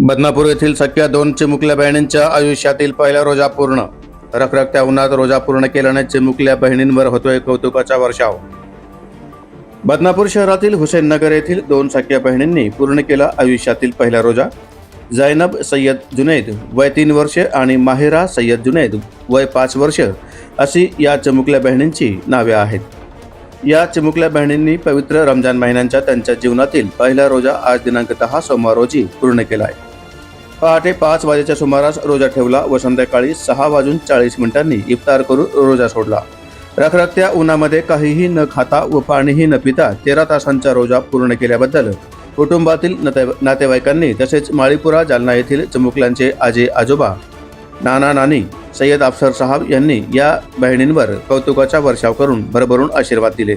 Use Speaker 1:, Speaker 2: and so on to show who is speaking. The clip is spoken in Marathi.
Speaker 1: बदनापूर येथील सख्या दोन चिमुकल्या बहिणींच्या आयुष्यातील पहिला रोजा पूर्ण. रखरखत्या उन्हात रोजा पूर्ण केल्याने चिमुकल्या बहिणींवर होतोय कौतुकाचा वर्षाव. बदनापूर शहरातील हुसेननगर येथील दोन सख्या बहिणींनी पूर्ण केला आयुष्यातील पहिला रोजा. जैनब सय्यद जुनैद वय तीन वर्षे आणि माहिरा सय्यद जुनैद वय पाच वर्ष अशी या चिमुकल्या बहिणींची नावे आहेत. या चिमुकल्या बहिणींनी पवित्र रमजान महिन्यांच्या त्यांच्या जीवनातील पहिला रोजा आज दिनांक दहा सोमवार रोजी पूर्ण केला आहे. पहाटे पाच वाजेच्या सुमारास रोजा ठेवला. व संध्याकाळी सहा वाजून चाळीस मिनिटांनी इफ्तार करून रोजा सोडला. रखरखत्या उन्हामध्ये काहीही न खाता व पाणीही न पिता तेरा तासांचा रोजा पूर्ण केल्याबद्दल कुटुंबातील नाते नातेवाईकांनी तसेच माळीपुरा जालना येथील चमुकल्यांचे आजी आजोबा नाना नानी सय्यद अफसर साहब यांनी या बहिणींवर कौतुकाचा वर्षाव करून भरभरून आशीर्वाद दिले.